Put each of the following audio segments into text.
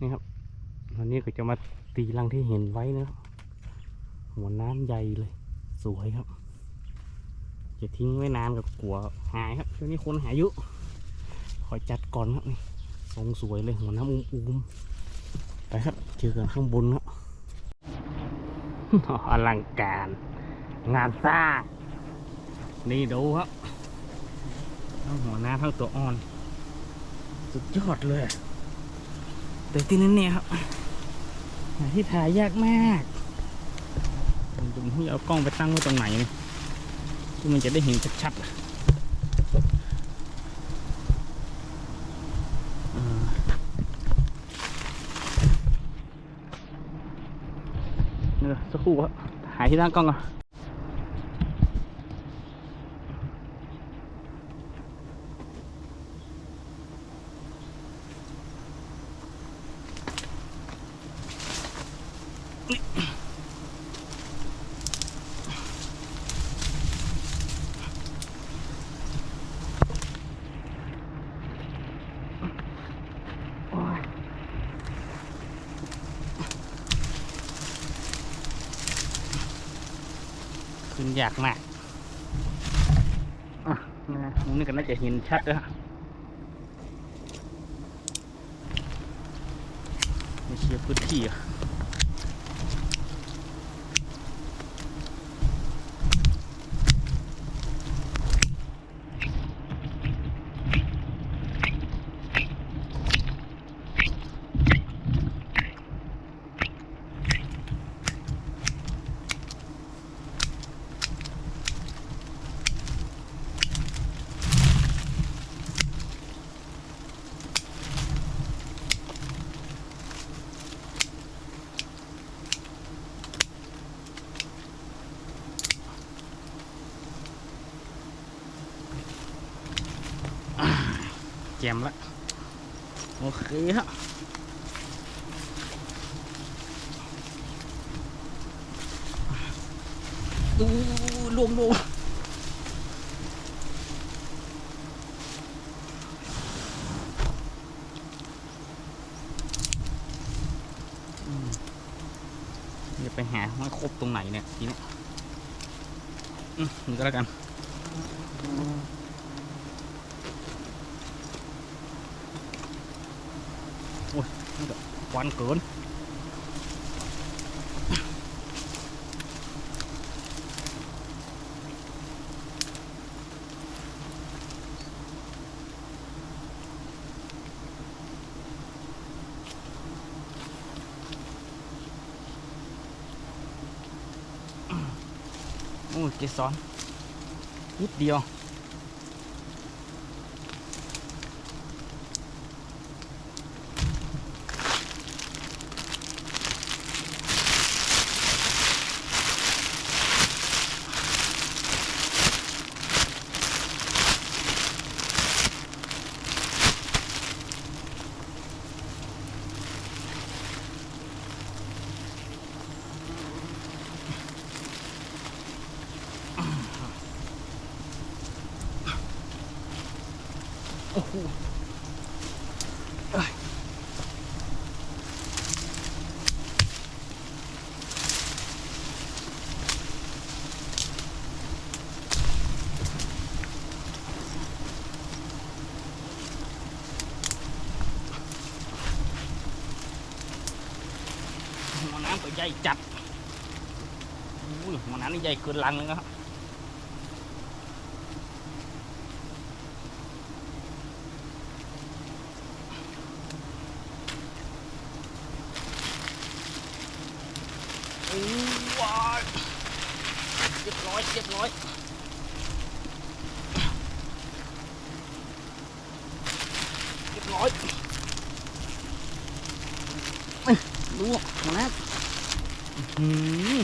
นี่ครับวันนี้ก็จะมาตีรังที่เห็นไว้นะครับหัวน้ำใหญ่เลย สวยครับ จะทิ้งไว้นานกับกลัวหายครับช่วงนี้คนหายเยุคอยจัดก่อนครับนี่ทรงสวยเลยหัวน้ำอุ้มๆไปครับเจอกันข้างบนครับอลังการ งานสร้างนี่ดูครับทั้งหัวหน้าทั้งตัวอ่อน สุดยอดเลย แต่ที่นั่นเนี่ยครับหาที่ถ่ายยากมากผมดูที่เอากล้องไปตั้งไว้ตรงไหนเนี่ยที่มันจะได้เห็นชัดๆอะเออเดี๋ยสักครู่ครับหายที่ตั้งกล้องก่อน ขึ้นยากมากอะนะตรงนี้ก็น่าจะเห็นชัดแล้วไม่เชียร์พื้นที่อะ แจมละโอเคฮะดูลวงลวงจะไปหาว่าครบตรงไหนเนี่ยทีนี้อืมก็แล้วกัน ควันเกินโอ้ยเกสรนิดเดียว โอ้โหัวน้ำตัวใหญ่จัดอุ้ยหัวน้ำนี่ใหญ่เกินลังเลยนะครับ โอ้ว้ายเรียบร้อยเรียบร้อยเรียบร้ อ้ยดูหัวนะอื้อ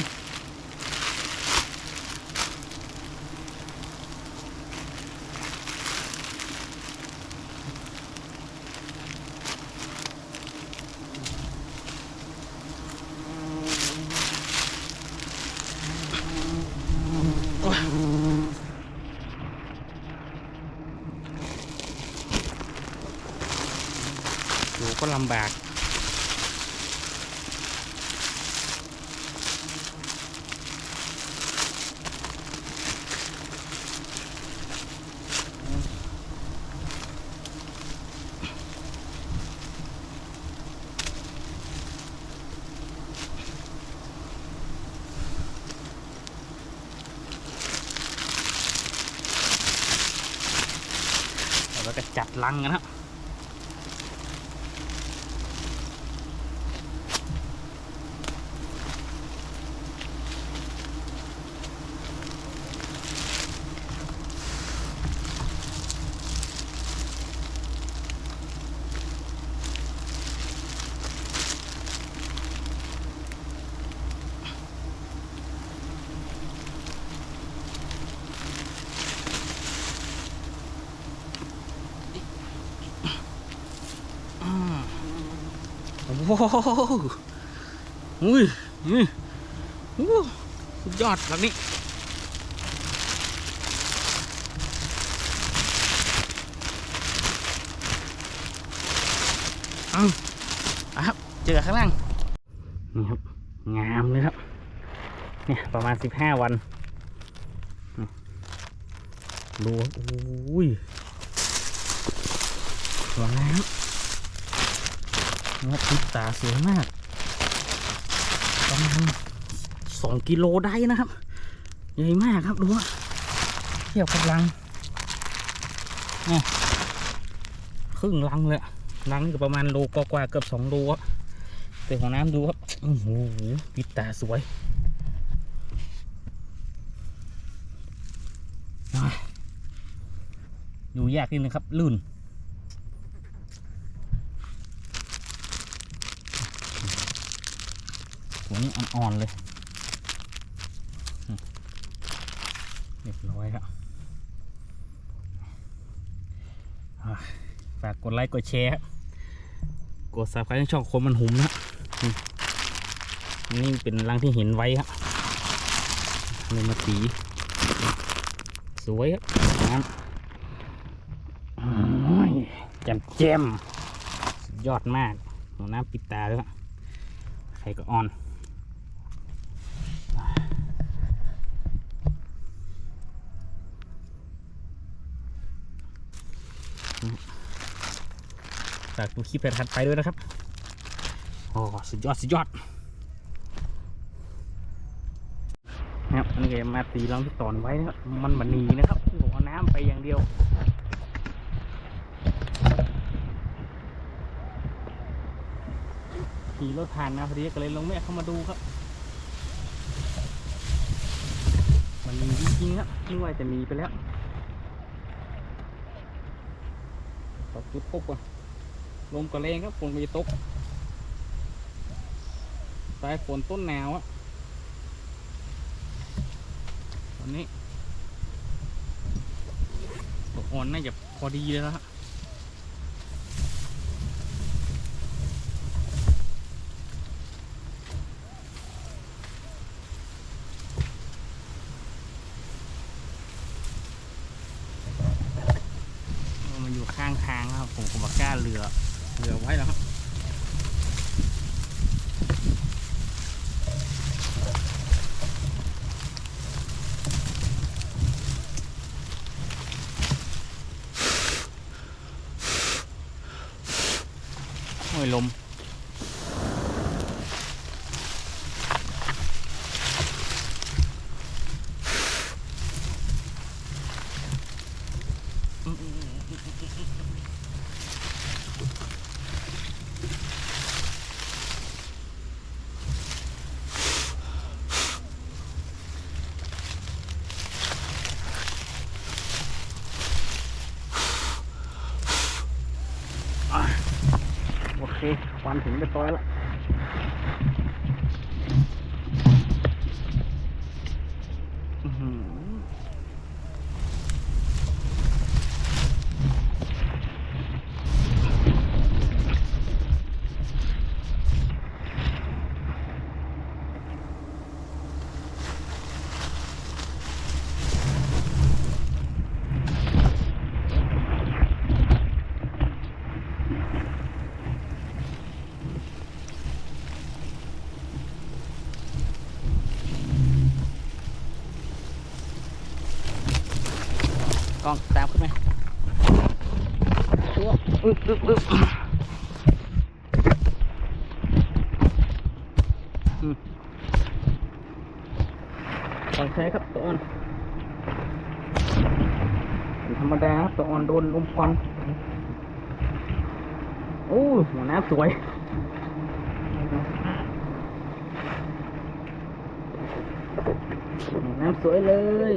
Ủa có 5 bạc. Và cái chặt lăng đó. โอ้โหอุ้ยนี่โอ้สุดยอดหลังนี้เอาเอาครับเจอข้างล่าง นี่ครับ งามเลยครับ เนี่ย ประมาณสิบห้าวัน ดู โอ้ยสวยแล้ว นะครับติดตาสวยมากประมาณสองกิโลได้นะครับ ใหญ่มากครับดูว่าเทียบกับลังนี่ครึ่งลังเลยลังนี่ก็ประมาณโลกว่าเกือบสองโลอะแต่ของน้ำดูครับโอ้โหปิดตาสวยอะดูยากนิดนึงครับลื่น ตัวนี้อ่อนๆเลยเรียบร้อยครับฝากกดไลค์กดแชร์กดซับสไครต์ช่องคมมันหุมนะนี่เป็นรังที่เห็นไว้ครับเลยมาตีสวยครับน้ำโอ้ยแจ่มแจ่มยอดมากหัวน้ำปิดตาด้วยครับไข่ก็อ่อน ฝากดูคลิปถัดไปด้วยนะครับโอ้สุดยอดสุดยอดนะครับอันนี้ก็มาตีรังที่ตอนไว้นะครับมันมันหนีนะครับผมเอาน้ำไปอย่างเดียวขี่รถผ่านมาพอดีก็เลยลงแม่เข้ามาดูครับ มันมีจริงๆครับนึกว่าจะมีไปแล้วตกจุดปุ๊บอะ ลมก็แรงครับฝนมีตกสายฝนต้นหนาวอะตอนนี้ตกอ่อนน่าจะพอดีเลยแล้วบ มันอยู่ข้างทางครับ ผมก็บอกกล้าเรือเรือไว้แล้วครับโอ้ย ลม โอเคค วันถึงเรียบร้อยแล้วอื้อหือ ล้องตามขึ้นไหมตัวอึ๊บอึ๊บอึ๊บอืมปล่อยใช้ครับตัวอ่อนธรรมดาครับตัวอ่อนโดนลมควันโอ้หัวน้ำสวยหัวน้ำสวยเลย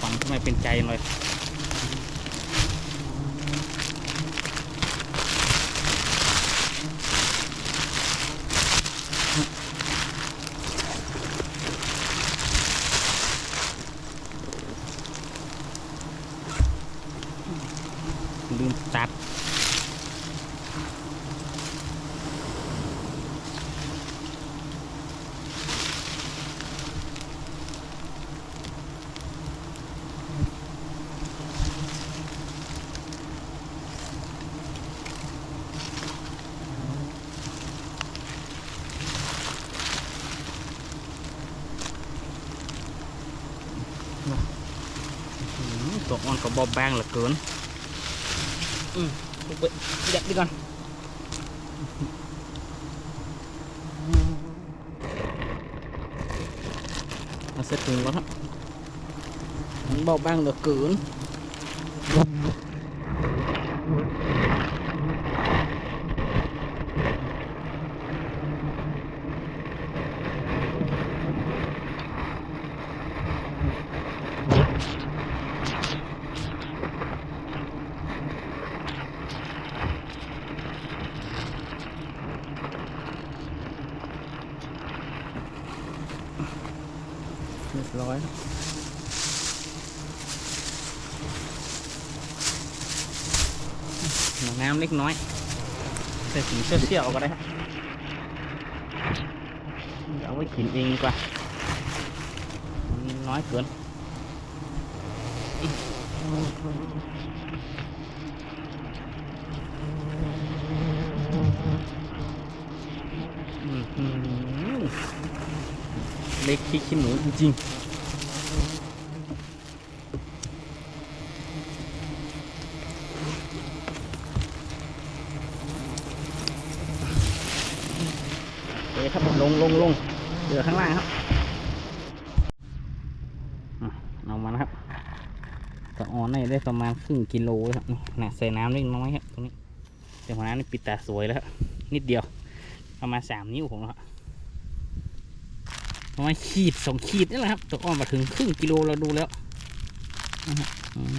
ฝันทำไม เป็นใจเลย ก็บอบบางเหลือเกินอืมลูกเบะเด็กดีก่อนมาเสร็จถึงแล้วครับมันบอบบางเหลือเกิน รียบร้อยครับหนองน้ำเล็กน้อยใส่ถุงเชี่ยวๆก็ได้ครับเอาไว้กินเองดีกว่ามันน้อยเกินอื้อหือ เล็กขี้ขี้หนูจริงๆโอเคครับลงลงลงเหลือข้างล่างครับเอามานะครับตะออนนี่ได้ประมาณครึ่งกิโลครับนี่นะใส่น้ำเล็กน้อยครับตรงนี้แต่หัวน้ำนี่ปิดตาสวยแล้วนิดเดียวประมาณสามนิ้วผมนะครับ ประมาณขีดสองขีดนี่แหละครับตัวอ้อมมาถึงครึ่งกิโลเราดูแล้ว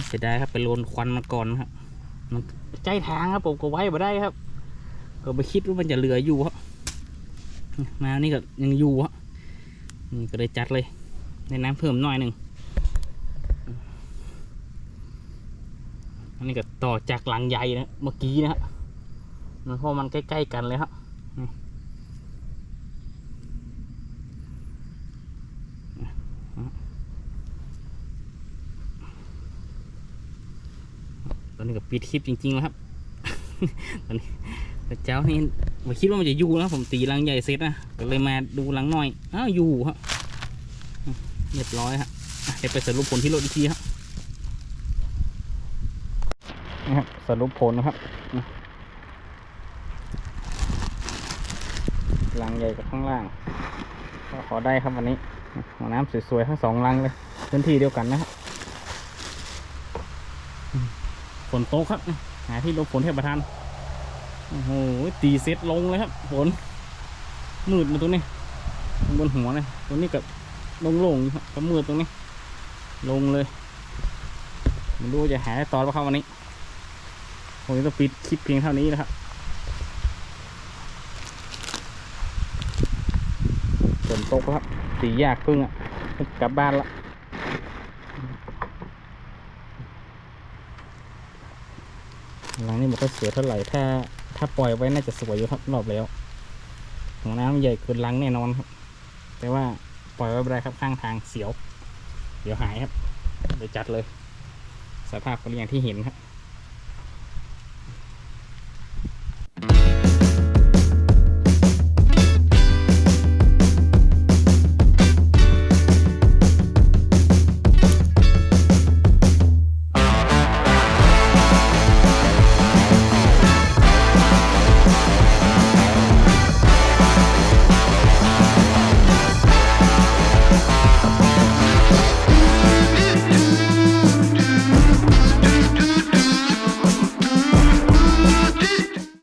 เสียดายครับไปโลนควันมาก่อนครับมันใจทางครับผมก็ไว้มาได้ครับ ก็ไปคิดว่ามันจะเหลืออยู่ครับมานี่ก็ยังอยู่ครับนี่ก็เลยจัดเลยในน้ำเพิ่มหน่อยหนึ่งอันนี้ก็ต่อจากหลังใหญ่นะเมื่อกี้นะครับมันเพราะมันใกล้ๆกันเลยครับ นนี้ก็ปิดคลิปจริงๆแล้วครับตอนนี้แต่เจ้านี่ผมคิดว่ามันจะอยู่แล้วผมตีรังใหญ่เสร็จนะก็เลยมาดูรังน้อยอ้าวอยู่ครับเรียบร้อยครับอะเดี๋ยวไปสรุปผลที่รถอีกทีครับนะครับสรุปผลนะครับรังใหญ่กับข้างล่าง ก็ขอได้ครับวันนี้หัวน้ำสวยๆทั้งสองรังเลยพื้นที่เดียวกันนะครับ ฝนตกครับ หาที่หลบฝนให้ประทานโอ้โหตีเซตลงเลยครับฝนมืดมาตรงนี้บนหัวเลยตรงนี้กับลงลงอยู่ครับก็มืดตรงนี้ ลงเลยไม่รู้จะหาได้ตอนว่าเข้วันนี้ผมจะต้องปิดคลิปเพียงเท่านี้นะครับฝนตกครับตียากพึ่งอะกลับบ้านละ หลังนี้มันก็สวยเท่าไหร่ถ้า ถ้าปล่อยไว้น่าจะสวยอยู่ครับรอบแล้วหัวน้ำใหญ่เกินลังแน่นอนครับ แต่ว่าปล่อยไว้ไม่ได้ครับข้างทางเสียว เดี๋ยวหายครับเดี๋ยวจัดเลย สภาพก็อย่างที่เห็นครับ